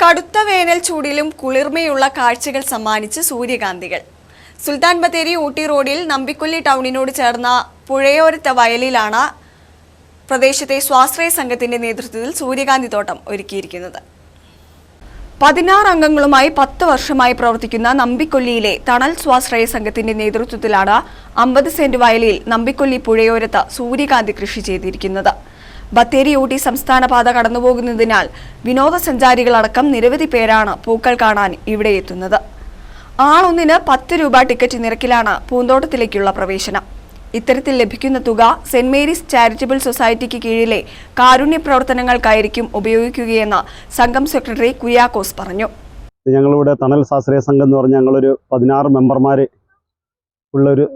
കടുത്ത വേനൽ ചൂടിലും കുളിർമയുള്ള കാഴ്ചകൾ സമ്മാനിച്ച് സൂര്യകാന്തികൾ. സുൽത്താൻ ബത്തേരി ഊട്ടി റോഡിൽ നമ്പിക്കൊല്ലി ടൗണിനോട് ചേർന്ന പുഴയോരത്ത വയലിലാണ് പ്രദേശത്തെ സ്വാശ്രയ സംഘത്തിന്റെ നേതൃത്വത്തിൽ സൂര്യകാന്തി തോട്ടം ഒരുക്കിയിരിക്കുന്നത്. പതിനാറ് അംഗങ്ങളുമായി പത്ത് വർഷമായി പ്രവർത്തിക്കുന്ന നമ്പിക്കൊല്ലിയിലെ തണൽ സ്വാശ്രയ സംഘത്തിന്റെ നേതൃത്വത്തിലാണ് അമ്പത് സെന്റ് വയലിൽ നമ്പിക്കൊല്ലി പുഴയോരത്ത് സൂര്യകാന്തി കൃഷി ചെയ്തിരിക്കുന്നത്. ബത്തേരി ഊട്ടി സംസ്ഥാന പാത കടന്നുപോകുന്നതിനാൽ വിനോദസഞ്ചാരികളടക്കം നിരവധി പേരാണ് പൂക്കൾ കാണാൻ ഇവിടെ എത്തുന്നത്. ആളൊന്നിന് പത്ത് രൂപ ടിക്കറ്റ് നിരക്കിലാണ് പൂന്തോട്ടത്തിലേക്കുള്ള പ്രവേശനം. ഇത്തരത്തിൽ ലഭിക്കുന്ന തുക സെന്റ് മേരീസ് ചാരിറ്റബിൾ സൊസൈറ്റിക്ക് കീഴിലെ കാരുണ്യ പ്രവർത്തനങ്ങൾക്കായിരിക്കും ഉപയോഗിക്കുകയെന്ന് സംഘം സെക്രട്ടറി കുയാക്കോസ് പറഞ്ഞു. ഞങ്ങളിവിടെ തണൽ സാശ്രയ സംഘം എന്ന് പറഞ്ഞാൽ ഞങ്ങളൊരു പതിനാറ് മെമ്പർമാർ ഉള്ളൊരു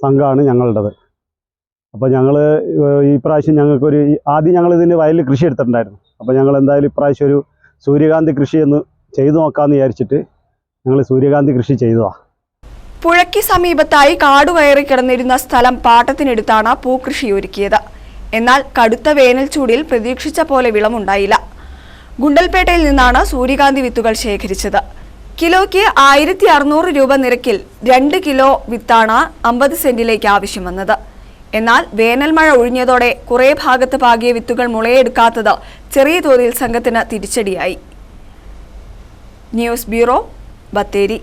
സംഘമാണ് ഞങ്ങളുടേത്. അപ്പോൾ ഞങ്ങൾ ഈ പ്രാവശ്യം ഞങ്ങൾക്കൊരു ആദ്യം ഞങ്ങൾ ഇതിന്റെ വയലിൽ കൃഷി എടുത്തിട്ടുണ്ടായിരുന്നു. അപ്പോൾ ഞങ്ങൾ എന്തായാലും ഇപ്രാവശ്യം ഒരു സൂര്യകാന്തി കൃഷി ഒന്ന് ചെയ്തു നോക്കാമെന്ന് വിചാരിച്ചിട്ട് ഞങ്ങൾ സൂര്യകാന്തി കൃഷി ചെയ്തതാണ് പുഴയ്ക്ക് സമീപത്തായി കാടുകയറി കിടന്നിരുന്ന സ്ഥലം പാട്ടത്തിനെടുത്താണ് പൂക്കൃഷി ഒരുക്കിയത്. എന്നാൽ കടുത്ത വേനൽ ചൂടിൽ പ്രതീക്ഷിച്ച പോലെ വിളമുണ്ടായില്ല ഗുണ്ടൽപേട്ടയിൽ നിന്നാണ് സൂര്യകാന്തി വിത്തുകൾ ശേഖരിച്ചത്. കിലോയ്ക്ക് ആയിരത്തി അറുന്നൂറ് രൂപ നിരക്കിൽ രണ്ട് കിലോ വിത്താണ് അമ്പത് സെന്റിലേക്ക് ആവശ്യം വന്നത്. എന്നാൽ വേനൽ മഴ ഒഴിഞ്ഞതോടെ കുറേ ഭാഗത്ത് പാകിയ വിത്തുകൾ മുളയെടുക്കാത്തത് ചെറിയ തോതിൽ സംഘത്തിന് തിരിച്ചടിയായി. News bureau Bathery.